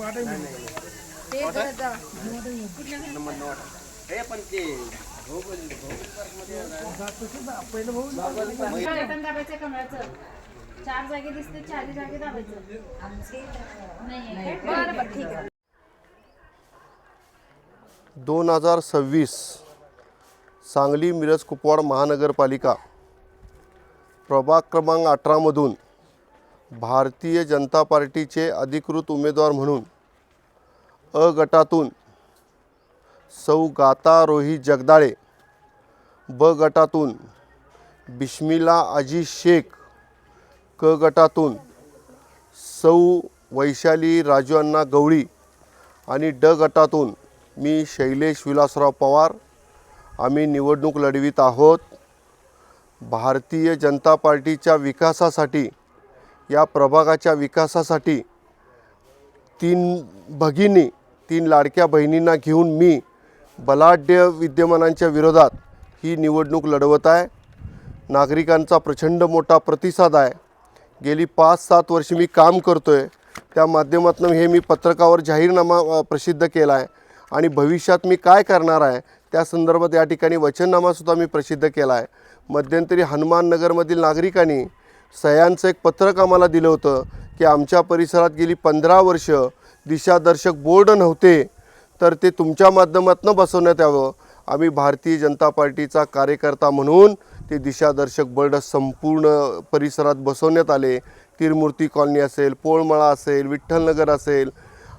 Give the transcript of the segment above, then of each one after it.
Button दाबायचं कमळाचं. चार जागे दिसते चारही जागे दाबायचं. नाही. बरं बरं ठीक आहे. दोन हजार सव्वीस सांगली मिरज कुपवाड महानगरपालिका प्रभाग क्रमांक अठरामधून भारतीय जनता पार्टीचे अधिकृत उमेदवार म्हणून अ गटातून. सौ गातारोही जगदाळे. ब गटातून. बिस्मिला अजी शेख. क गटातून. सौ वैशाली राजू अण्णा गवळी. आणि ड गटातून मी शैलेश विलासराव पवार. आम्ही निवडणूक लढवित आहोत. भारतीय जनता पार्टीच्या विकासासाठी या प्रभागाच्या विकासासाठी तीन भगिनी तीन लाडक्या बहिणींना घेऊन मी बलाढ्य विद्यमानांच्या विरोधात ही निवडणूक लढवत आहे. नागरिकांचा प्रचंड मोठा प्रतिसाद आहे. गेली पाच सात वर्षे मी काम करतो आहे त्या माध्यमातून हे मी पत्रकावर जाहीरनामा प्रसिद्ध केला आहे. आणि भविष्यात मी काय करणार आहे त्या संदर्भात या ठिकाणी वचननामासुद्धा मी प्रसिद्ध केला आहे. मध्यंतरी हनुमाननगरमधील नागरिकांनी सह्यांचं एक पत्रक आम्हाला दिलं होतं की आमच्या परिसरात गेली पंधरा वर्ष दिशादर्शक बोर्ड नव्हते तर ते तुमच्या माध्यमातून बसवण्यात यावं. आम्ही भारतीय जनता पार्टीचा कार्यकर्ता म्हणून ते दिशादर्शक बोर्ड संपूर्ण परिसरात बसवण्यात आले. तिरमूर्ती कॉलनी असेल पोळमळा असेल विठ्ठलनगर असेल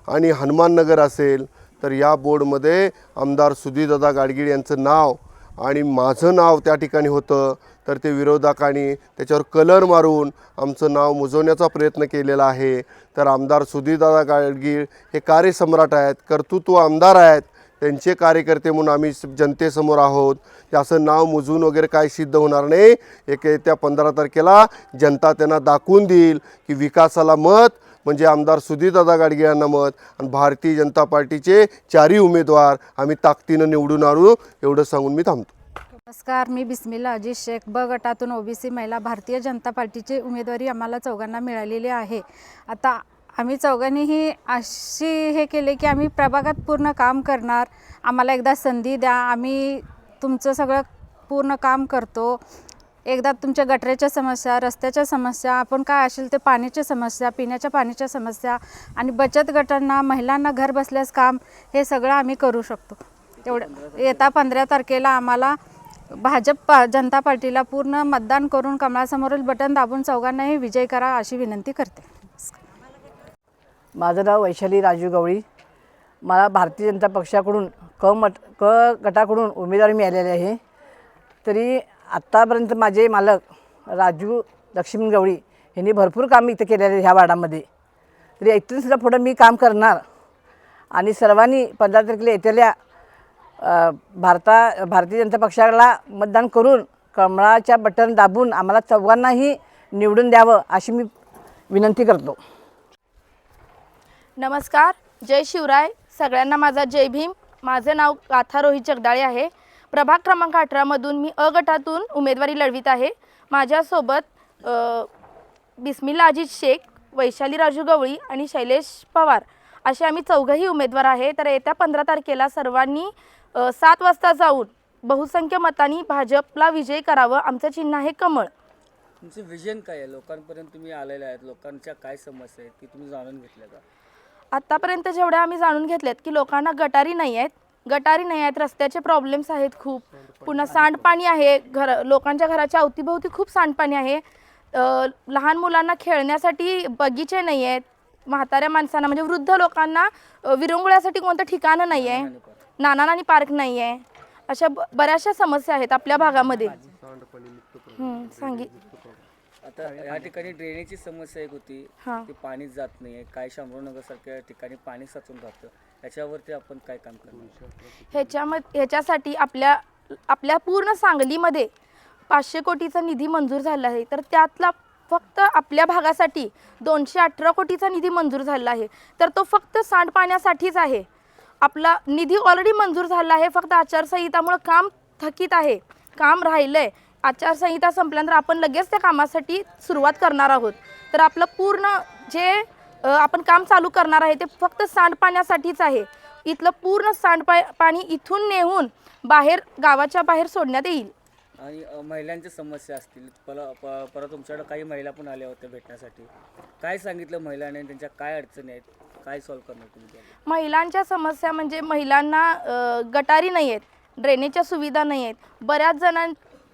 आणि हनुमाननगर असेल. तर या बोर्डमध्ये आमदार सुधीरदादा गाडगीळ यांचं नाव आणि माझं नाव त्या ठिकाणी होतं तर ते विरोधकांनी त्याच्यावर कलर मारून आमचं नाव मुजवण्याचा प्रयत्न केलेला आहे. तर आमदार सुधीरदादा गाडगीळ हे कार्यसम्राट आहेत कर्तृत्व आमदार आहेत त्यांचे कार्यकर्ते म्हणून आम्ही जनतेसमोर आहोत. त्याचं असं नाव मुजवून वगैरे काय सिद्ध होणार नाही. एक येत्या पंधरा तारखेला जनता त्यांना दाखवून देईल की विकासाला मत म्हणजे आमदार सुधीरदादा गाडगे यांना मत आणि भारतीय जनता पार्टीचे चारही उमेदवार आम्ही ताकदीनं निवडून आणू एवढं सांगून मी थांबतो. नमस्कार मी बिस्मिल्ला अजित शेख. ब गटातून ओबीसी महिला भारतीय जनता पार्टीची उमेदवारी आम्हाला चौघांना मिळालेली आहे. आता आम्ही चौघांनीही अशी हे केले की आम्ही प्रभागात पूर्ण काम करणार. आम्हाला एकदा संधी द्या. आम्ही तुमचं सगळं पूर्ण काम करतो. एकदा तुमच्या गटरेच्या समस्या रस्त्याच्या समस्या आपण काय असेल ते पाण्याच्या समस्या पिण्याच्या पाण्याच्या समस्या आणि बचत गटांना महिलांना घर बसल्यास काम हे सगळं आम्ही करू शकतो. तेवढं येत्या पंधरा तारखेला आम्हाला भाजप पा- जनता पार्टीला पूर्ण मतदान करून कमळासमोरील बटन दाबून चौघांनाही विजय करा अशी विनंती करते. माझं नाव वैशाली राजू गवळी. मला भारतीय जनता पक्षाकडून क मट क गटाकडून उमेदवारी मिळालेली आहे. तरी आत्तापर्यंत माझे मालक राजू लक्ष्मण गवळी यांनी भरपूर काम इथं केलेले ह्या वाडामध्ये तरी इथून सुद्धा पुढं मी काम करणार. आणि सर्वांनी पंधरा तारखेला येतेल्या भारता भारतीय जनता पक्षाला मतदान करून कमळाच्या बटन दाबून आम्हाला चौघांनाही निवडून द्यावं अशी मी विनंती करतो. नमस्कार. जय शिवराय. सगळ्यांना माझा जय भीम. माझं नाव गाथा रोहित जगदाळे आहे. प्रभाग क्रमांक अठरामधून मी अ गटातून उमेदवारी लढवित आहे. माझ्यासोबत बिस्मिल्ला अजित शेख वैशाली राजू गवळी आणि शैलेश पवार असे आम्ही चौघंही उमेदवार आहे. तर येत्या पंधरा तारखेला सर्वांनी सात वाजता जाऊन बहुसंख्य मतांनी भाजपला विजय करावं. आमचं चिन्ह आहे कमळ. तुमचं विजन काय आहे? लोकांपर्यंत तुम्ही आलेले आहेत. लोकांच्या काय समस्या आहेत? ती तुम्ही जाणून घेतल्या का? आत्तापर्यंत जेवढ्या आम्ही जाणून घेतलेत की लोकांना गटारी नाही आहेत गटारी नाही आहेत रस्त्याचे प्रॉब्लेम्स आहेत खूप. पुन्हा सांडपाणी आहे घर लोकांच्या घराच्या अवतीभोवती खूप सांडपाणी आहे. अ, लहान मुलांना खेळण्यासाठी बगीचे नाही आहेत म्हाताऱ्या माणसांना म्हणजे वृद्ध लोकांना अ, विरंगुळ्यासाठी कोणतं ठिकाणं नाही आहे. नाना नानी पार्क नाही आहे. अशा ब- बऱ्याचशा समस्या आहेत आपल्या भागामध्ये. सांगी. आता या ठिकाणी ड्रेनेजची समस्या एक होती. हां. पाणी जात नाही काय शामरावनगर सारख्या ठिकाणी पाणी साचून राहतं. याच्यावरती आपण काय काम करणार? ह्याच्यामध्ये ह्याच्यासाठी आपल्या आपल्या पूर्ण सांगलीमध्ये पाचशे कोटीचा निधी मंजूर झाला आहे. तर त्यातला फक्त आपल्या भागासाठी दोनशे अठरा कोटीचा निधी मंजूर झाला आहे. तर तो फक्त सांडपाण्यासाठीच आहे. आपला निधी ऑलरेडी मंजूर झाला आहे. फक्त आचारसंहितामुळं काम थकीत आहे. काम राहिलं आहे आचारसंहिता संपल्यानंतर आपण लगेच त्या कामासाठी सुरुवात करणार आहोत. तर आपलं पूर्ण जे आपण काम चालू करणार आहे. ते फक्त सांडपाण्यासाठीच आहे. इथलं पूर्ण सांडपा पाणी इथून नेऊन बाहेर गावाच्या बाहेर सोडण्यात येईल. आणि महिलांच्या समस्या असतील. परत प- परत तुमच्याकडे काही महिला पण आल्या होत्या भेटण्यासाठी. काय सांगितलं महिलांनी त्यांच्या काय अडचणी आहेत? काय सॉल्व्ह करणार तुम्ही त्याला? महिलांच्या समस्या म्हणजे महिलांना अ, गटारी नाही आहेत ड्रेनेजच्या सुविधा नाही आहेत बऱ्याच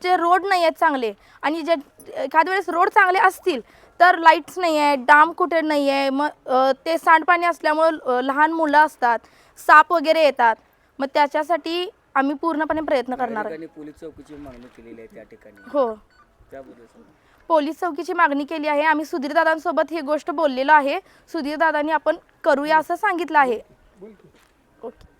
जणांचे रोड नाही आहेत चांगले आणि जे एखाद्या वेळेस रोड चांगले असतील तर लाईट्स नाही आहे डाम कुठे नाही आहे मग ते सांडपाणी असल्यामुळं लहान मुलं असतात साप वगैरे येतात. मग त्याच्यासाठी आम्ही पूर्णपणे प्रयत्न करणार. आहे ठिकाणी पोलीस चौकीची मागणी केलेली आहे त्या ठिकाणी. हो. त्याबद्दल सांगा. पोलीस चौकीची मागणी केली आहे. आम्ही सुधीर दादांसोबत ही गोष्ट बोललेलो आहे. सुधीर दादांनी आपण करूया असं सांगितलं आहे. ओके.